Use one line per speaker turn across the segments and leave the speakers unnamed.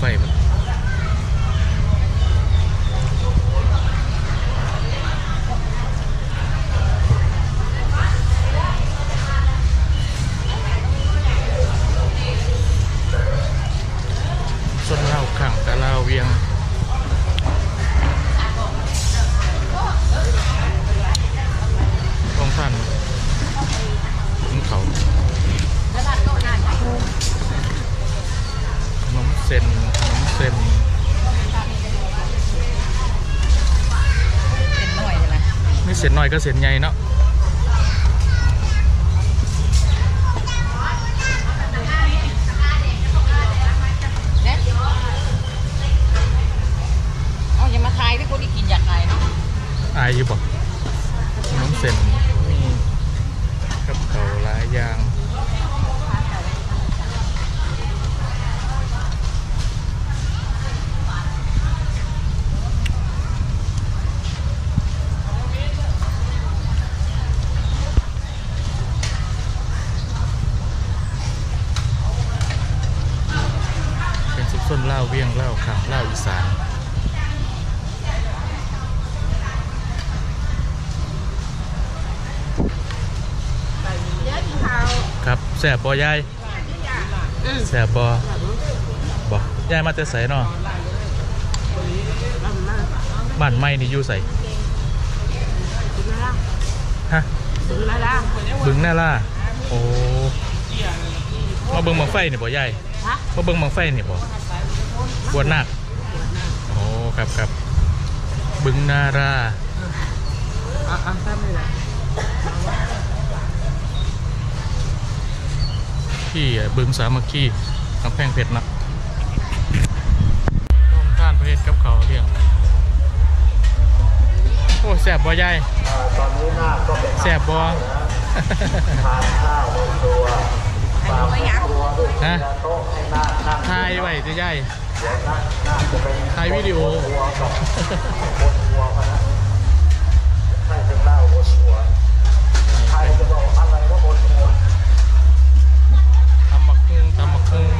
ไฟมัน ก็เส้น
ให
ญ่เนาะ
เนี่ยเอาอย่ามาทายที่คนที่กินอยากทายเนาะ
อายอยู่บอกขนมเส้นมีกับเขาวหลายอย่างเป็นซุปส้นเหล้าเวียงเหล้าขังเหล้าอีสาน ครับ แสบบอยายแสบบอบอกยายมาแต่ใส่เนาะบ้านไม่นี่อยู่ใส่ฮะบึงหน้าล่าโอ้มาเบิ่งบังไฟนี่บ่ยายมาเบิ่งบังไฟนี่บ่บวชนาคโอ้ครับครับบึงนารา
อะอะทำเลย ละ
ที่บึงสามัคคีกำแพงเพชรนะร่วมท่านประเทศกับเขาวเลี้ยงโอ้แสบบ่ยาย
ตอนนี้หน้าก็เป็น
แสบบ่
ทานข้าวในครัว
อันนี้ไม่ยัง
ครัวด้วย
ฮะ
โต๊ะให้หน้านั่ง
ถ่ายไว้จะยาย
เดี๋ยวนั่งน่าจะเป็น
ถ่ายวิดีโอ
ครัวกับคนครัวเขานะให้เป็นเหล้าบนหัวใครจะบอกอะไรว่าบนหัว
ตำบักคุง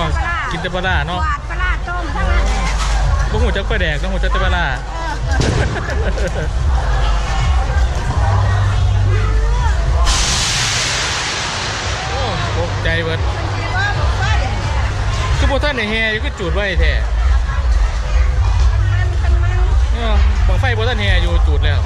บอกกินแต่ปลาร้าเนาะ
หวาดปลาร้าต้มทั้งนั้นแหละ
บ่หูจักปลาแดกต้องหูจักแต่ปลาร้าโอ้ตกใจเบิดคือพวกท่านในแฮอยู่ก็จูดไว้แท้
มันมันมัน
เออบังไฟพวกท่านแฮอยู่จูดแล้ว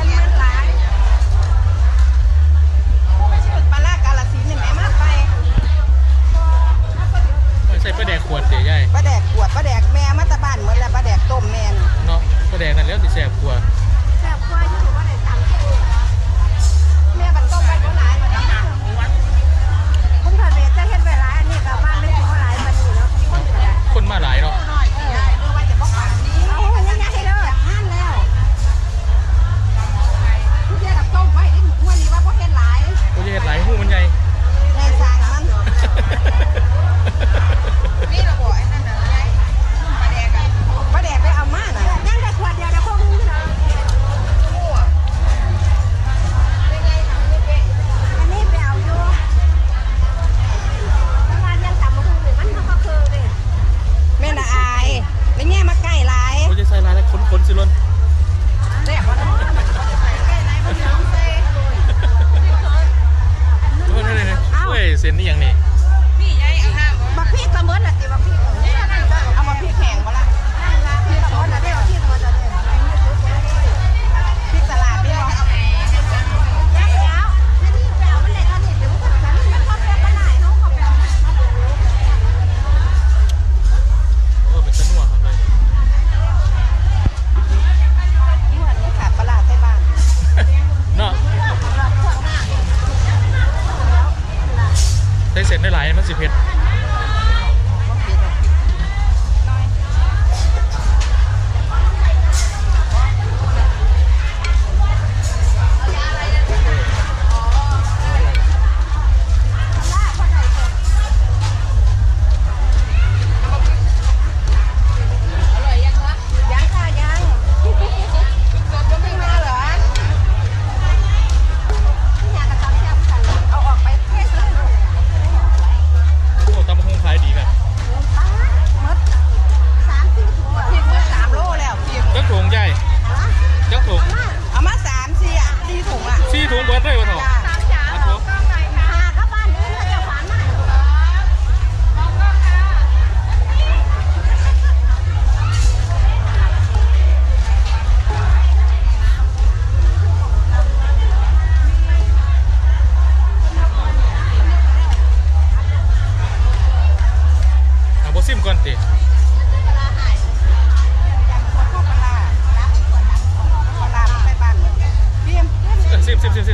เสร็จได้
ห
ลายมัน
สิ
เผ็ด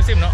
สิบเนาะ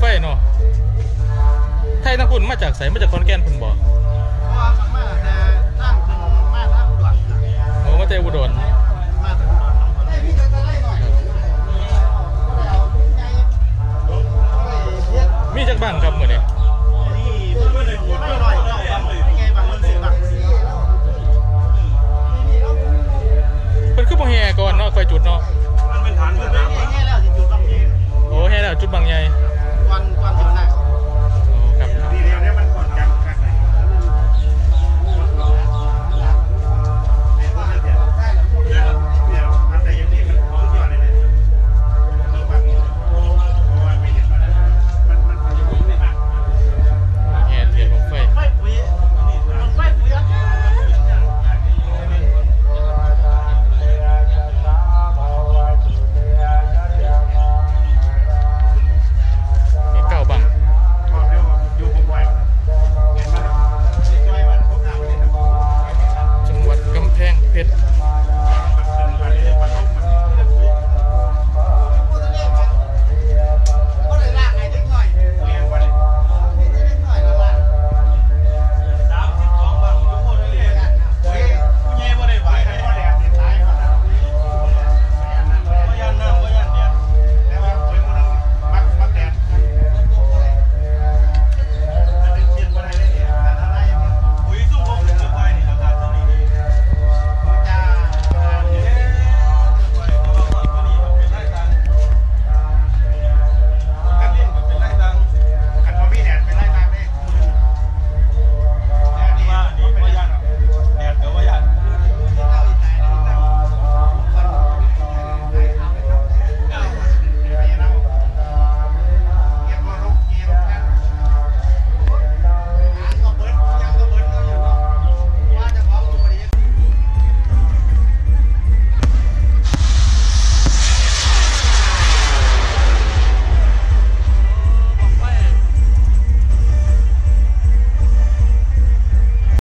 ไฟ
เนาะ
ไทยทั้งคุณมาจากไสมาจากข
อ
นแก่นคุณบอ
กว่ามาแต่ทางขึ้
งมา
ทางอุ
ดรคโอ้มาแต่อุดราบูดอนมีจากบ้า
งครับมือนี้นี่เพิ่นไม่รื่ไงพิ่งแห่ก่
อนเนาะไฟจุดเนาะมันเป็นฐานเพิ่นนะแห่แล้วจุดบา
งใหญ่
โอ้แห่แล้วจุดบางใหญ่